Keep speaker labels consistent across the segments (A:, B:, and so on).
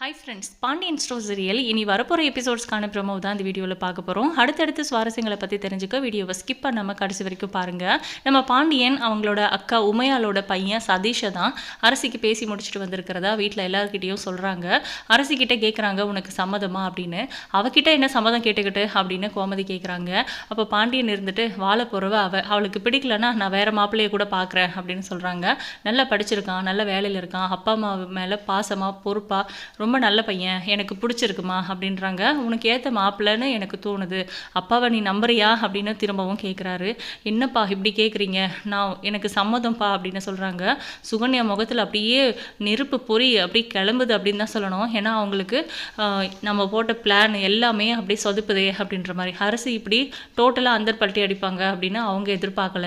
A: Hi friends Pandiyan store serial இனி வரப்போகிற எபிசோட்ஸ்க்கான promo தான் இந்த வீடியோவில் பார்க்க போகிறோம் அடுத்தடுத்து சுவாரஸ்யங்களை பற்றி தெரிஞ்சுக்க வீடியோவை ஸ்கிப் பண்ணாமல் கடைசி வரைக்கும் பாருங்கள் நம்ம பாண்டியன் அவங்களோட அக்கா உமையாலோட பையன் சதீஷை தான் அரசிக்கு பேசி முடிச்சுட்டு வந்திருக்கிறதா வீட்டில் எல்லாருக்கிட்டேயும் சொல்கிறாங்க அரசிக்கிட்ட கேட்குறாங்க உனக்கு சம்மதமா? அப்படின்னு. அவகிட்ட என்ன சம்மதம் கேட்டுக்கிட்டு அப்படின்னு கோமதி கேட்குறாங்க அப்போ பாண்டியன் இருந்துட்டு வாழ போகிறவ அவ அவளுக்கு பிடிக்கலன்னா நான் வேறு மாப்பிள்ளையை கூட பார்க்குறேன் அப்படின்னு சொல்கிறாங்க நல்லா படிச்சிருக்கான் நல்ல வேலையில் இருக்கான். அப்பா அம்மா மேலே பாசமாக பொறுப்பாக ரொம்ப ரொம்ப நல்ல பையன் எனக்கு பிடிச்சிருக்குமா அப்படின்றாங்க. உனக்கு ஏற்ற மாப்பிள்ளைன்னு எனக்கு தோணுது. அப்பாவை நீ நம்புறியா அப்படின்னு திரும்பவும் கேட்குறாரு என்னப்பா இப்படி கேட்குறீங்க நான் எனக்கு சம்மதம்ப்பா அப்படின்னு சொல்கிறாங்க சுகன்யா முகத்தில் அப்படியே நெருப்பு பொறி அப்படி கிளம்புது அப்படின்னு தான் சொல்லணும். ஏன்னா அவங்களுக்கு நம்ம போட்ட பிளான் எல்லாமே அப்படியே சொதுப்புதே அப்படின்ற மாதிரி. அரசி இப்படி டோட்டலாக அந்தர் பல்ட்டி அடிப்பாங்க அப்படின்னு அவங்க எதிர்பார்க்கல.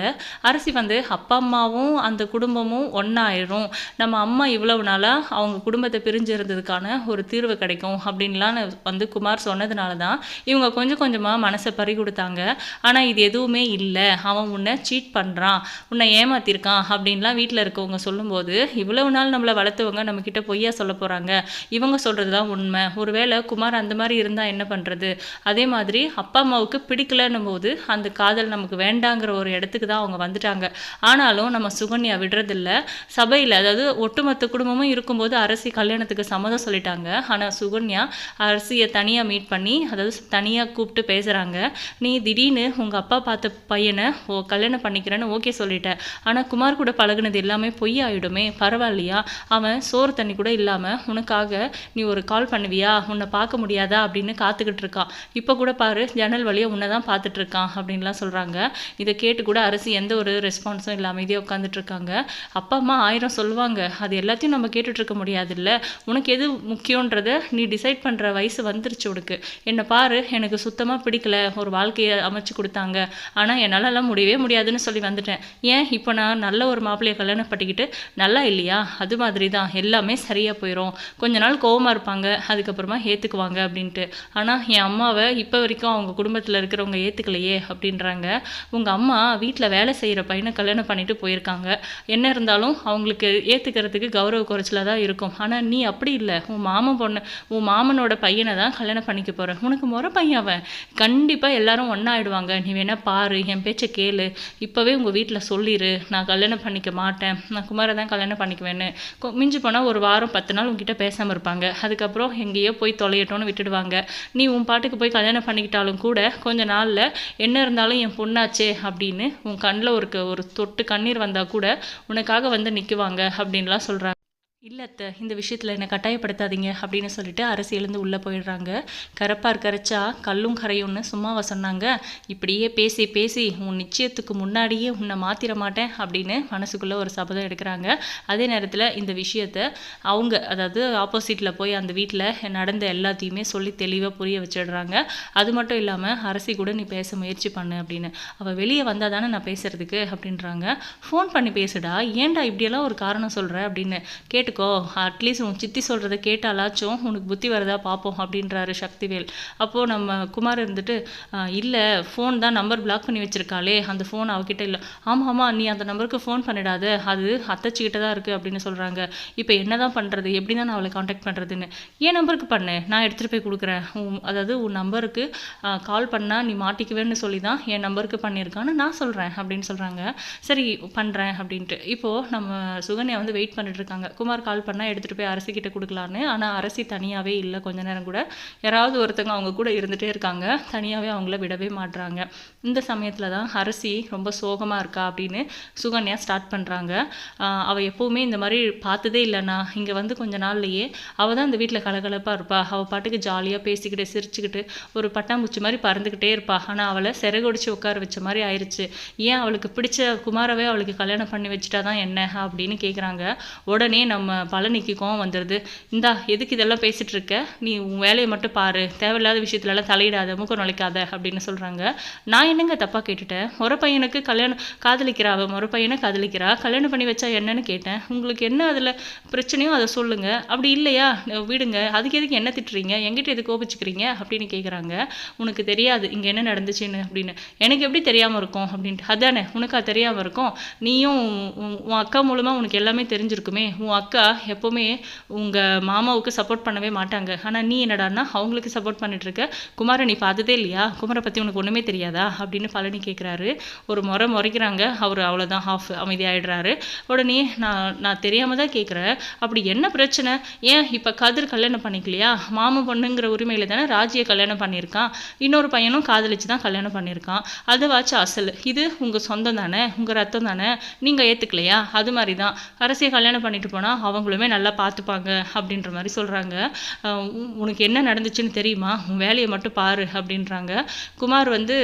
A: அரசி வந்து அப்பா அம்மாவும் அந்த குடும்பமும் ஒன்றாயிரும் நம்ம அம்மா இவ்வளவு நாளாக அவங்க குடும்பத்தை பிரிஞ்சு இருந்ததுக்கான ஒரு தீர்வு கிடைக்கும் அப்படின்லாம் வந்து குமார் சொன்னதுனால தான் இவங்க கொஞ்சம் கொஞ்சமாக மனசை பறி கொடுத்தாங்க. ஆனால் இது எதுவுமே இல்லை. அவன் உன்னை சீட் பண்ணுறான் உன்னை ஏமாத்திருக்கான் அப்படின்லாம் வீட்டில் இருக்கவங்க சொல்லும்போது இவ்வளவு நாள் நம்மளை வளர்த்துவங்க நம்மக்கிட்ட பொய்யா சொல்ல போகிறாங்க இவங்க சொல்கிறது தான் உண்மை. ஒருவேளை குமார் அந்த மாதிரி இருந்தால் என்ன பண்ணுறது அதே மாதிரி அப்பா அம்மாவுக்கு பிடிக்கலன்னும் போது அந்த காதல் நமக்கு வேண்டாங்கிற ஒரு இடத்துக்கு தான் அவங்க வந்துட்டாங்க. ஆனாலும் நம்ம சுகன்யா விடுறதில்ல. சபையில் அதாவது ஒட்டுமொத்த குடும்பமும் இருக்கும்போது அரசி கல்யாணத்துக்கு சம்மதம் போயிட்டாங்க ஆனால் சுகன்யா அரசியை தனியாக மீட் பண்ணி அதாவது தனியாக கூப்பிட்டு பேசுகிறாங்க நீ திடீர்னு உங்கள் அப்பா பார்த்த பையனை ஓ கல்யாணம் பண்ணிக்கிறேன்னு ஓகே சொல்லிட்ட. ஆனால் குமார் கூட பழகுனது எல்லாமே பொய் ஆயிடுமே பரவாயில்லையா? அவன் சோறு தண்ணி கூட இல்லாமல் உனக்காக நீ ஒரு கால் பண்ணுவியா? உன்னை பார்க்க முடியாதா? அப்படின்னு காத்துக்கிட்டு இருக்கான் இப்போ கூட பாரு ஜன்னல் வழியாக உன்னை தான் பார்த்துட்டு இருக்கான் அப்படின்லாம் சொல்கிறாங்க இதை கேட்டு கூட அரசு எந்த ஒரு ரெஸ்பான்ஸும் இல்லாமல் அமைதியாக உட்காந்துட்டு இருக்காங்க. அப்பா அம்மா ஆயிரம் சொல்லுவாங்க. அது எல்லாத்தையும் நம்ம கேட்டுட்டு இருக்க முடியாதுல்ல. உனக்கு எது முக்கியன்றத நீ டிசைட் பண்ணுற வயசு வந்துருச்சு உனக்கு. என்னை பாரு எனக்கு சுத்தமாக பிடிக்கல. ஒரு வாழ்க்கையை அமைச்சு கொடுத்தாங்க. ஆனால் என்னாலலாம் முடியவே முடியாதுன்னு சொல்லி வந்துட்டேன். ஏன்? இப்போ நான் நல்ல ஒரு மாப்பிள்ளையை கல்யாணம் பண்ணிக்கிட்டு நல்லா இல்லையா? அது மாதிரி தான் எல்லாமே சரியாக போயிடும் கொஞ்ச நாள் கோவமாக இருப்பாங்க. அதுக்கப்புறமா ஏற்றுக்குவாங்க அப்படின்ட்டு. ஆனால் என் அம்மாவை இப்போ வரைக்கும் அவங்க குடும்பத்தில் இருக்கிறவங்க ஏற்றுக்கலையே அப்படின்றாங்க. உங்கள் அம்மா வீட்டில் வேலை செய்கிற பையனை கல்யாணம் பண்ணிட்டு போயிருக்காங்க. என்ன இருந்தாலும் அவங்களுக்கு ஏற்றுக்கிறதுக்கு கௌரவ குறைச்சலாக தான் இருக்கும். ஆனால் நீ அப்படி இல்லை. உன் மாமன் பொண்ணு உன் மாமனோட பையனை தான் கல்யாணம் பண்ணிக்க போகிறேன் உனக்கு முறை பையன் அவன். கண்டிப்பாக எல்லாரும் ஒன்றாயிடுவாங்க நீ வேணால் பாரு என் பேச்சை கேளு. இப்போவே உங்கள் வீட்டில் சொல்லிடு நான் கல்யாணம் பண்ணிக்க மாட்டேன். நான் குமாரை தான் கல்யாணம் பண்ணிக்குவேன்னு. கொ- மிஞ்சி போனால் ஒரு வாரம் பத்து நாள் உங்ககிட்ட பேசாமல் இருப்பாங்க. அதுக்கப்புறம் எங்கேயோ போய் தொலையட்டோன்னு விட்டுடுவாங்க. நீ உன் பாட்டுக்கு போய் கல்யாணம் பண்ணிக்கிட்டாலும் கூட கொஞ்ச நாளில் என்ன இருந்தாலும் என் பொண்ணாச்சே அப்படின்னு உன் கண்ணில் ஒரு க- ஒரு தொட்டு கண்ணீர் வந்தால் கூட உனக்காக வந்து நிற்குவாங்க அப்படின்லாம் சொல்கிறாங்க இல்லை அத்தை இந்த விஷயத்தில் என்னை கட்டாயப்படுத்தாதீங்க அப்படின்னு சொல்லிட்டு அரசியலேருந்து உள்ளே போயிடுறாங்க. கரப்பார் கரைச்சா கல்லும் கரையும்னு சும்மாவா சொன்னாங்க. இப்படியே பேசி பேசி உன் நிச்சயத்துக்கு முன்னாடியே உன்னை மாற்றிட மாட்டேன் அப்படின்னு மனசுக்குள்ளே ஒரு சபதம் எடுக்கிறாங்க. அதே நேரத்தில் இந்த விஷயத்த அவங்க அதாவது ஆப்போசிட்டில் போய் அந்த வீட்டில் நடந்த எல்லாத்தையுமே சொல்லி தெளிவாக புரிய வச்சிடுறாங்க. அது மட்டும் இல்லாமல் அரசி கூட நீ பேச முயற்சி பண்ணு அப்படின்னு. அவள் வெளியே வந்தால் தானே நான் பேசுகிறதுக்கு அப்படின்றாங்க. ஃபோன் பண்ணி பேசுடா ஏன்டா இப்படியெல்லாம் ஒரு காரணம் சொல்கிற அப்படின்னு கேட்டு கேட்டுக்கோ அட்லீஸ்ட் உன் சித்தி சொல்கிறத கேட்டாலாச்சும் உனக்கு புத்தி வருதா பார்ப்போம் அப்படின்றாரு சக்திவேல். அப்போது நம்ம குமார் இருந்துட்டு இல்லை ஃபோன் தான் நம்பர் பிளாக் பண்ணி வச்சிருக்காளே. அந்த ஃபோன் அவகிட்ட இல்லை. ஆமாம் ஆமாம் நீ அந்த நம்பருக்கு ஃபோன் பண்ணிடாத. அது அத்தச்சிக்கிட்ட தான் இருக்குது அப்படின்னு சொல்கிறாங்க இப்போ என்ன தான் பண்ணுறது எப்படி தான் நான் அவளை காண்டாக்ட் பண்ணுறதுன்னு என் நம்பருக்கு பண்ணு? நான் எடுத்துகிட்டு போய் கொடுக்குறேன். உன் அதாவது உன் நம்பருக்கு கால் பண்ணால் நீ மாட்டிக்குவேன்னு சொல்லி தான் என் நம்பருக்கு பண்ணியிருக்கான்னு நான் சொல்கிறேன் அப்படின்னு சொல்கிறாங்க சரி பண்ணுறேன் அப்படின்ட்டு. இப்போது நம்ம சுகன்யா வந்து வெயிட் பண்ணிட்டு இருக்காங்க. குமார் கால் பண்ணால் எடுத்துகிட்டு போய் அரசிக்கிட்ட கொடுக்கலான்னு. ஆனால் அரசி தனியாகவே இல்லை. கொஞ்ச நேரம் கூட யாராவது ஒருத்தங்க அவங்க கூட இருந்துகிட்டே இருக்காங்க. தனியாகவே அவங்கள விடவே மாட்றாங்க. இந்த சமயத்தில் தான் அரசி ரொம்ப சோகமாக இருக்கா அப்படின்னு சுகன்யா ஸ்டார்ட் பண்ணுறாங்க அவள் எப்போவுமே இந்த மாதிரி பார்த்ததே இல்லைண்ணா இங்கே வந்து கொஞ்ச நாள்லையே அவள் தான் இந்த வீட்டில் கலகலப்பாக இருப்பா. அவள் பாட்டுக்கு ஜாலியாக பேசிக்கிட்டு சிரிச்சுக்கிட்டு ஒரு பட்டாம்பூச்சி மாதிரி பறந்துக்கிட்டே இருப்பா. ஆனால் அவளை சிறகுடிச்சு உட்கார வச்ச மாதிரி ஆயிடுச்சு ஏன் அவளுக்கு பிடிச்ச குமாரவே அவளுக்கு கல்யாணம் பண்ணி வச்சுட்டா தான் என்ன அப்படின்னு கேட்குறாங்க உடனே நம்ம பழனிக்கு கோவம் வந்துடுது இந்தா எதுக்கு இதெல்லாம் பேசிகிட்டு இருக்க நீ உன் வேலையை மட்டும் பாரு. தேவையில்லாத விஷயத்துலலாம் தலையிடாத மூக்கம் நுழைக்காத அப்படின்னு சொல்கிறாங்க நான் என்னங்க தப்பாக கேட்டுட்டேன்? முறை பையனுக்கு கல்யாணம் காதலிக்கிறா அவள் முறை பையனை காதலிக்கிறா? கல்யாணம் பண்ணி வச்சா என்னன்னு கேட்டேன். உங்களுக்கு என்ன அதில் பிரச்சனையோ அதை சொல்லுங்க. அப்படி இல்லையா? விடுங்க. அதுக்கு எதுக்கு என்ன திட்டுறீங்க? எங்கிட்ட எது கோபிச்சுக்கிறீங்க? அப்படின்னு கேட்குறாங்க உனக்கு தெரியாது. இங்கே என்ன நடந்துச்சுன்னு அப்படின்னு. எனக்கு எப்படி தெரியாமல் இருக்கும்? அப்படின்ட்டு. அதானே. உனக்கு அது தெரியாமல் இருக்கும். நீயும் உன் அக்கா மூலமாக உனக்கு எல்லாமே தெரிஞ்சிருக்குமே. உன் அக்கா அக்கா எப்போவுமே உங்கள் மாமாவுக்கு சப்போர்ட் பண்ணவே மாட்டாங்க. ஆனால் நீ என்னடான்னா அவங்களுக்கு சப்போர்ட் பண்ணிட்டு இருக்க குமாரை நீ பார்த்ததே இல்லையா? குமாரை பற்றி உனக்கு ஒன்றுமே தெரியாதா? அப்படின்னு பழனி கேட்குறாரு ஒரு முறை முறைக்கிறாங்க. அவர் அவ்வளோதான் ஹாஃப் அமைதியாகிடுறாரு உடனே நான் நான் தெரியாமல் தான் கேட்குறேன் அப்படி என்ன பிரச்சனை? ஏன் இப்போ கதிர் கல்யாணம் பண்ணிக்கலையா? மாமா பொண்ணுங்கிற உரிமையில் தானே ராஜியை கல்யாணம் பண்ணியிருக்கான். இன்னொரு பையனும் காதலிச்சு தான் கல்யாணம் பண்ணியிருக்கான். அதுவாச்சும் அசல். இது உங்கள் சொந்தம் தானே? உங்கள் ரத்தம் தானே? நீங்கள் ஏற்றுக்கலையா அது மாதிரி தான் அரசியை கல்யாணம் பண்ணிட்டு போனால் அவங்களுமே நல்லா பார்த்துப்பாங்க அப்படின்ற மாதிரி சொல்கிறாங்க உனக்கு என்ன நடந்துச்சுன்னு தெரியுமா? உன் வேலையை மட்டும் பாரு அப்படின்றாங்க. குமார் வந்து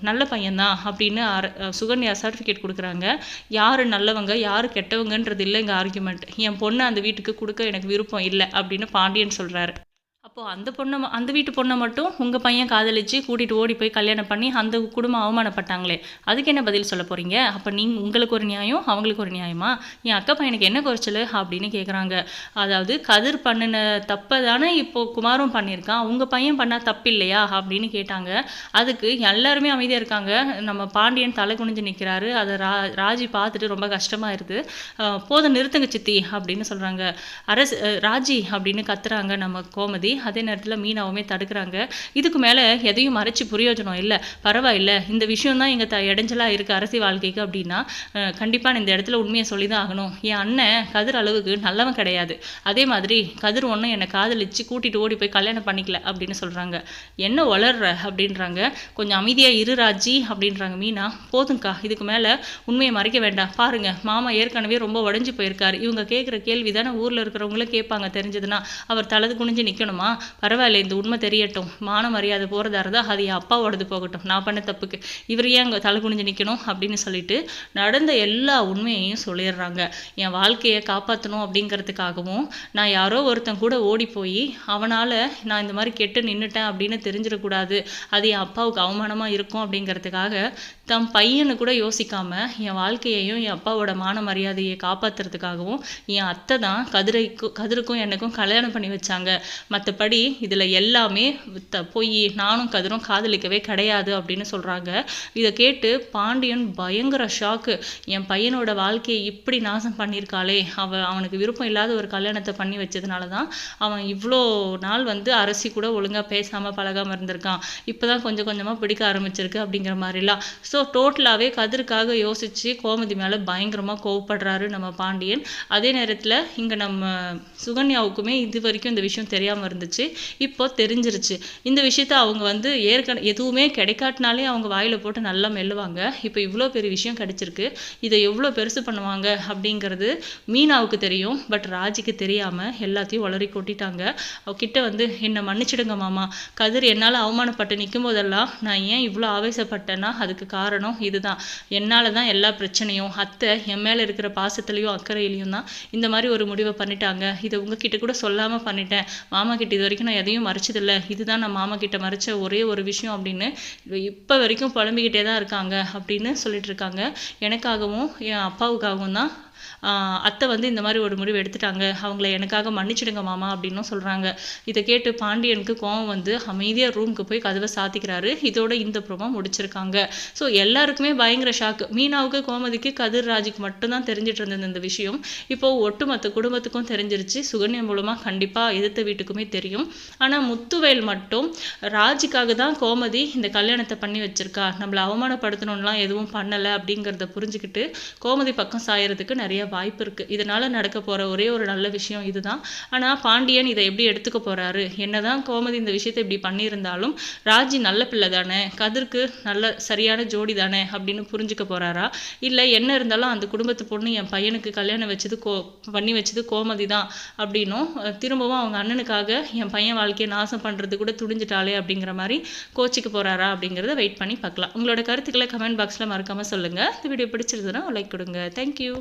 A: நல்ல பையன்தான் அப்படின்னு அர- சுகன்யா சர்டிஃபிகேட் கொடுக்குறாங்க. யார் நல்லவங்க யார் கெட்டவங்கன்றது இல்லை எங்கள் ஆர்குமெண்ட் என் பொண்ணை அந்த வீட்டுக்கு கொடுக்க எனக்கு விருப்பம் இல்லை அப்படின்னு பாண்டியன் சொல்கிறாரு அப்போது அந்த பொண்ணை அந்த வீட்டு பொண்ணை மட்டும் உங்கள் பையன் காதலிச்சு கூட்டிகிட்டு ஓடி போய் கல்யாணம் பண்ணி அந்த குடும்பம் அவமானப்பட்டாங்களே. அதுக்கு என்ன பதில் சொல்ல போகிறீங்க அப்போ நீங்கள் உங்களுக்கு ஒரு நியாயம் அவங்களுக்கு ஒரு நியாயமா? என் அக்கா பையனுக்கு என்ன குறைச்சல்? அப்படின்னு கேட்குறாங்க அதாவது கதிர் பண்ணின தப்பை தானே இப்போ குமாரும் பண்ணியிருக்கான். உங்கள் பையன் பண்ணால் தப்பு இல்லையா? அப்படின்னு கேட்டாங்க. அதுக்கு எல்லாருமே அமைதியாக இருக்காங்க. நம்ம பாண்டியன் தலை குனிஞ்சு நிற்கிறாரு அதை ரா ராஜி பார்த்துட்டு ரொம்ப கஷ்டமாக இருக்குது போதும் நிறுத்துங்க சித்தி அப்படின்னு சொல்கிறாங்க அரசு ராஜி அப்படின்னு கத்துறாங்க நம்ம கோமதி. அதே நேரத்தில் மீனாவுமே தடுக்கிறாங்க. இதுக்கு மேலே எதையும் மறைச்சு பிரயோஜனம் இல்லை. பரவாயில்ல. இந்த விஷயம் தான் எங்கள் த இடைஞ்சலாக இருக்குது அரசி வாழ்க்கைக்கு அப்படின்னா கண்டிப்பாக இந்த இடத்துல உண்மையை சொல்லி தான் ஆகணும். என் அண்ணன் கதிர் அளவுக்கு நல்லவன் கிடையாது. அதே மாதிரி கதிர் ஒன்றும் என்னை காதலிச்சு கூட்டிட்டு ஓடி போய் கல்யாணம் பண்ணிக்கல அப்படின்னு சொல்கிறாங்க என்ன வளர்ற அப்படின்றாங்க. கொஞ்சம் அமைதியாக இரு ராஜி அப்படின்றாங்க மீனா. போதும்க்கா இதுக்கு மேலே உண்மையை மறைக்க வேண்டாம். பாருங்க மாமா ஏற்கனவே ரொம்ப உடஞ்சி போயிருக்காரு. இவங்க கேட்குற கேள்வி தானே ஊரில் இருக்கிறவங்களும் கேட்பாங்க தெரிஞ்சதுன்னா. அவர் தலது குனிஞ்சு நிற்கணுமா பரவாயில்ல இந்த உண்மை தெரியட்டும். மான மரியாதை போகிறதா இருந்தால் அது என் அப்பாவோடது போகட்டும். நான் பண்ண தப்புக்கு. இவர் ஏன் அங்கே தலை குனிஞ்சு நிற்கணும் அப்படின்னு சொல்லிட்டு நடந்த எல்லா உண்மையையும் சொல்லிடுறாங்க. என் வாழ்க்கையை காப்பாற்றணும் அப்படிங்கிறதுக்காகவும் நான் யாரோ ஒருத்தன் கூட ஓடி போய் அவனால் நான் இந்த மாதிரி கெட்டு நின்றுட்டேன் அப்படின்னு தெரிஞ்சிடக்கூடாது. அது என் அப்பாவுக்கு அவமானமாக இருக்கும் அப்படிங்கிறதுக்காக தம் பையனை கூட யோசிக்காம என் வாழ்க்கையையும் என் அப்பாவோட மான மரியாதையை காப்பாத்துறதுக்காகவும் என் அத்தை தான் கதிரைக்கும் கதிருக்கும் எனக்கும் கல்யாணம் பண்ணி வச்சாங்க. மற்றபடி இதில் எல்லாமே த- பொய் நானும் கதிரும் காதலிக்கவே கிடையாது அப்படின்னு சொல்கிறாங்க இதை கேட்டு பாண்டியன் பயங்கர ஷாக்கு என் பையனோட வாழ்க்கையை இப்படி நாசம் பண்ணியிருக்காளே. அவன் அவனுக்கு விருப்பம் இல்லாத ஒரு கல்யாணத்தை பண்ணி வச்சதுனால தான் அவன் இவ்வளோ நாள் வந்து அரசி கூட ஒழுங்காக பேசாமல் பழகாமல் இருந்திருக்கான். இப்போ தான் கொஞ்சம் கொஞ்சமாக பிடிக்க ஆரம்பிச்சிருக்கு அப்படிங்கிற மாதிரிலாம். ஸோ டோட்டலாகவே கதிருக்காக யோசித்து கோமதி மேலே பயங்கரமாக கோவப்படுறாரு நம்ம பாண்டியன். அதே நேரத்தில் இங்கே நம்ம சுகன்யாவுக்குமே இது வரைக்கும் இந்த விஷயம் தெரியாமல் இருந்துச்சு. இப்போ தெரிஞ்சிருச்சு. இந்த விஷயத்த அவங்க வந்து ஏற்கனவே எதுவுமே கிடைக்காட்டினாலே அவங்க வாயில் போட்டு நல்லா மெல்லுவாங்க. இப்போ இவ்வளோ பெரிய விஷயம் கிடைச்சிருக்கு. இதை எவ்வளோ பெருசு பண்ணுவாங்க அப்படிங்கிறது மீனாவுக்கு தெரியும். பட் ராஜிக்கு தெரியாமல் எல்லாத்தையும் உளறி கொட்டிட்டாங்க. அவகிட்ட வந்து என்னை மன்னிச்சிடுங்க மாமா. கதிர் என்னால் அவமானப்பட்டு நிற்கும் போதெல்லாம் நான் ஏன் இவ்வளோ ஆவேசப்பட்டேன்னா அதுக்கு காரணம் காரணம் இதுதான். என்னால் தான் எல்லா பிரச்சனையும் அத்தை என் மேலே இருக்கிற பாசத்துலேயும் அக்கறையிலையும் தான் இந்த மாதிரி ஒரு முடிவை பண்ணிட்டாங்க. இதை உங்ககிட்ட கூட சொல்லாமல் பண்ணிட்டேன். மாமா கிட்ட இது வரைக்கும் நான் எதையும் மறைச்சதில்லை. இதுதான் நான் மாமா கிட்ட மறைச்ச ஒரே ஒரு விஷயம் அப்படின்னு இப்போ வரைக்கும் புலம்பிக்கிட்டே தான் இருக்காங்க அப்படின்னு சொல்லிட்டு இருக்காங்க. எனக்காகவும் என் அப்பாவுக்காகவும் தான் அத்தை வந்து இந்த மாதிரி ஒரு முடிவு எடுத்துட்டாங்க. அவங்கள எனக்காக மன்னிச்சிடுங்க மாமா அப்படின்னும் சொல்கிறாங்க இதை கேட்டு பாண்டியனுக்கு கோவம் வந்து அமைதியாக ரூமுக்கு போய் கதவை சாத்திக்கிறாரு. இதோட இந்த ப்ரோமோ முடிச்சிருக்காங்க. ஸோ எல்லாருக்குமே பயங்கர ஷாக்கு மீனாவுக்கு கோமதிக்கு கதிர் ராஜுக்கு மட்டும்தான் தெரிஞ்சிட்டு இருந்தது இந்த விஷயம். இப்போ ஒட்டுமொத்த குடும்பத்துக்கும் தெரிஞ்சிருச்சு. சுகன்யா மூலமாக கண்டிப்பாக எதிர்த்த வீட்டுக்குமே தெரியும். ஆனால் முத்துவேல் மட்டும் ராஜுக்காக தான் கோமதி இந்த கல்யாணத்தை பண்ணி வச்சிருக்கா. நம்மளை அவமானப்படுத்தணும்லாம் எதுவும் பண்ணலை அப்படிங்கிறத புரிஞ்சுக்கிட்டு கோமதி பக்கம் சாயறதுக்கு நிறைய வாய்ப்பு இருக்குது இதனால் நடக்க போகிற ஒரே ஒரு நல்ல விஷயம் இதுதான். ஆனால் பாண்டியன் இதை எப்படி எடுத்துக்க போகிறாரு என்னதான் கோமதி இந்த விஷயத்தை இப்படி பண்ணியிருந்தாலும் ராஜி நல்ல பிள்ளை தானே கதிர்க்கு நல்ல சரியான ஜோடி தானே அப்படின்னு புரிஞ்சுக்க போகிறாரா இல்லை என்ன இருந்தாலும் அந்த குடும்பத்து பொண்ணு என் பையனுக்கு கல்யாணம் வச்சது கோ பண்ணி வச்சது கோமதி தான் அப்படின்னும் திரும்பவும் அவங்க அண்ணனுக்காக என் பையன் வாழ்க்கையை நாசம் பண்ணுறது கூட துணிஞ்சிட்டாளே அப்படிங்கிற மாதிரி கோச்சிக்க போகிறாரா அப்படிங்கிறத வெயிட் பண்ணி பார்க்கலாம். உங்களோட கருத்துக்களை கமெண்ட் பாக்ஸில் மறக்காமல் சொல்லுங்கள் இந்த வீடியோ பிடிச்சிருந்ததுன்னா லைக் கொடுங்க. தேங்க்யூ